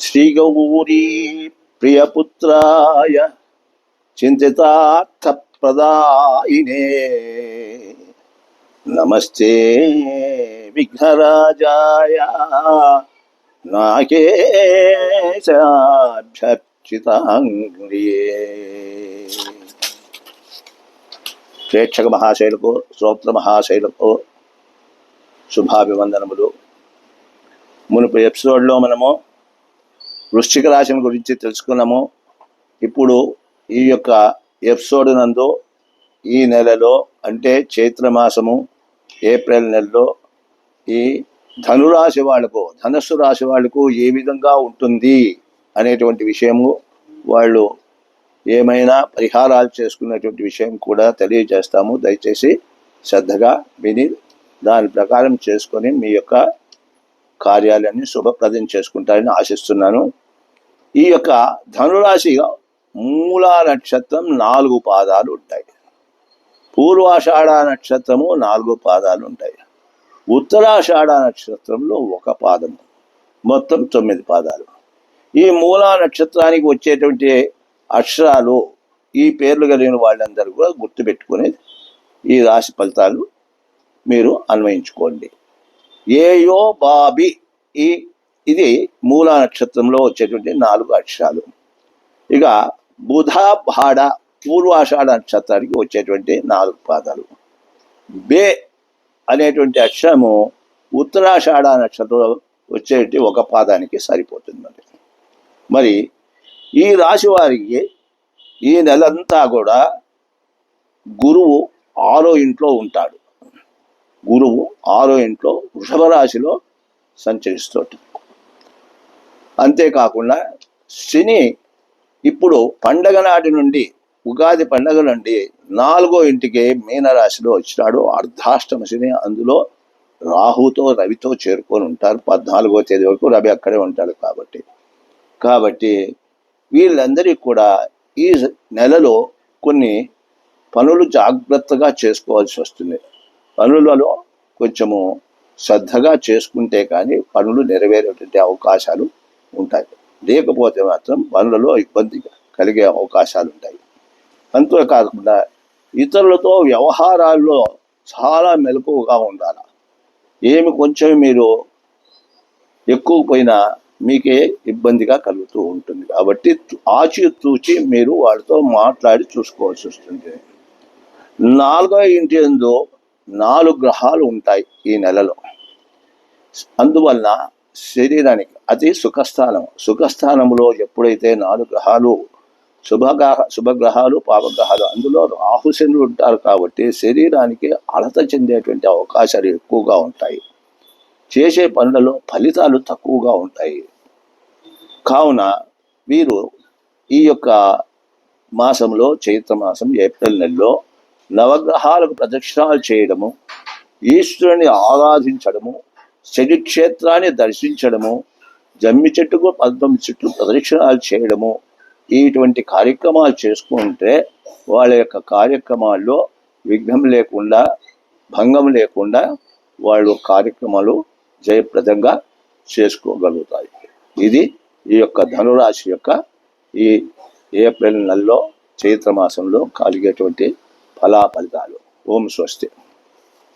శ్రీగౌరీ ప్రియపుత్రాయ చింతితార్థప్రదాయినే. నమస్తే విఘ్నరాజాయ నాకేశాభ్యర్చితాంగ్రియే ప్రేక్షక మహాశైలకు శ్రోత్ర మహాశైలకు శుభాభివందనములు. మునుపు ఎపిసోడ్లో మనము వృశ్చిక రాశిని గురించి తెలుసుకున్నాము. ఇప్పుడు ఈ యొక్క ఎపిసోడ్ నందు ఈ నెలలో అంటే చైత్రమాసము ఏప్రిల్ నెలలో ఈ ధనురాశి వాళ్ళకు ధనస్సు రాశి వాళ్ళకు ఏ విధంగా ఉంటుంది అనేటువంటి విషయము వాళ్ళు ఏమైనా పరిహారాలు చేసుకునేటువంటి విషయం కూడా తెలియజేస్తాము. దయచేసి శ్రద్ధగా విని దాని ప్రకారం చేసుకొని మీ యొక్క కార్యాలయాన్ని శుభప్రదం చేసుకుంటారని ఆశిస్తున్నాను. ఈ యొక్క ధనురాశి మూలా నక్షత్రం నాలుగు పాదాలు ఉంటాయి. పూర్వాషాఢ నక్షత్రము నాలుగు పాదాలు ఉంటాయి. ఉత్తరాషాఢ నక్షత్రంలో ఒక పాదము మొత్తం తొమ్మిది పాదాలు. ఈ మూలా నక్షత్రానికి వచ్చేటువంటి అక్షరాలు ఈ పేర్లు కలిగిన వాళ్ళందరూ కూడా గుర్తుపెట్టుకుని ఈ రాశి ఫలితాలు మీరు అన్వయించుకోండి. ఏయో బాబి ఈ ఇది మూలా నక్షత్రంలో వచ్చేటువంటి నాలుగు అక్షరాలు. ఇక బుధ భాడ పూర్వాషాఢ నక్షత్రానికి వచ్చేటువంటి నాలుగు పాదాలు. బే అనేటువంటి అక్షరము ఉత్తరాషాఢ నక్షత్రంలో వచ్చేటి ఒక పాదానికి సరిపోతుంది మరి ఈ రాశి వారికి ఈ నెలంతా కూడా గురువు ఆరో ఇంట్లో ఉంటాడు. గురువు ఆరో ఇంట్లో వృషభ రాశిలో సంచరిస్తోటి అంతేకాకుండా శని ఇప్పుడు పండగ నాటి నుండి ఉగాది పండగ నుండి నాలుగో ఇంటికి మీనరాశిలో వచ్చినాడు. అర్ధాష్టమ శని అందులో రాహుతో రవితో చేరుకొని ఉంటారు. పద్నాలుగో తేదీ వరకు రవి అక్కడే ఉంటాడు కాబట్టి. కాబట్టి వీళ్ళందరికీ కూడా ఈ నెలలో కొన్ని పనులు జాగ్రత్తగా చేసుకోవాల్సి వస్తుంది. పనులలో కొంచెము శ్రద్ధగా చేసుకుంటే కానీ పనులు నెరవేరేటువంటి అవకాశాలు ఉంటాయి. లేకపోతే మాత్రం పనులలో ఇబ్బంది కలిగే అవకాశాలు ఉంటాయి అంతేకాకుండా ఇతరులతో వ్యవహారాల్లో చాలా మెలకువగా ఉండాలి? ఏమి కొంచెం మీరు ఎక్కువ పోయినా మీకే ఇబ్బందిగా కలుగుతూ ఉంటుంది. కాబట్టి ఆచితూచి మీరు వాళ్ళతో మాట్లాడి చూసుకోవాల్సి వస్తుంది. నాలుగో ఇంటి ఎందు నాలుగు గ్రహాలు ఉంటాయి ఈ నెలలో. అందువలన శరీరానికి అది సుఖస్థానం. సుఖస్థానంలో ఎప్పుడైతే నాలుగు గ్రహాలు శుభగ్రహ శుభగ్రహాలు పాపగ్రహాలు అందులో రాహుశనులు ఉంటారు కాబట్టి శరీరానికి అలత చెందేటువంటి అవకాశాలు ఎక్కువగా ఉంటాయి. చేసే పనులలో ఫలితాలు తక్కువగా ఉంటాయి. కావున వీరు ఈ యొక్క మాసంలో చైత్ర మాసం ఏప్రిల్ నెలలో నవగ్రహాలకు ప్రదక్షిణాలు చేయడము ఈశ్వరుని ఆరాధించడము క్షేత్రాన్ని దర్శించడము జమ్మి చెట్టుకు పద్మం చెట్లు ప్రదక్షిణాలు చేయడము ఇటువంటి కార్యక్రమాలు చేసుకుంటే వాళ్ళ యొక్క కార్యక్రమాల్లో విఘ్నం లేకుండా భంగం లేకుండా వాళ్ళు కార్యక్రమాలు జయప్రదంగా చేసుకోగలుగుతాయి. ఇది ఈ యొక్క ధనురాశి యొక్క ఈ ఏప్రిల్ నెలలో చైత్ర మాసంలో కలిగేటువంటి ఫలాఫలితాలు. ఓం స్వస్తి.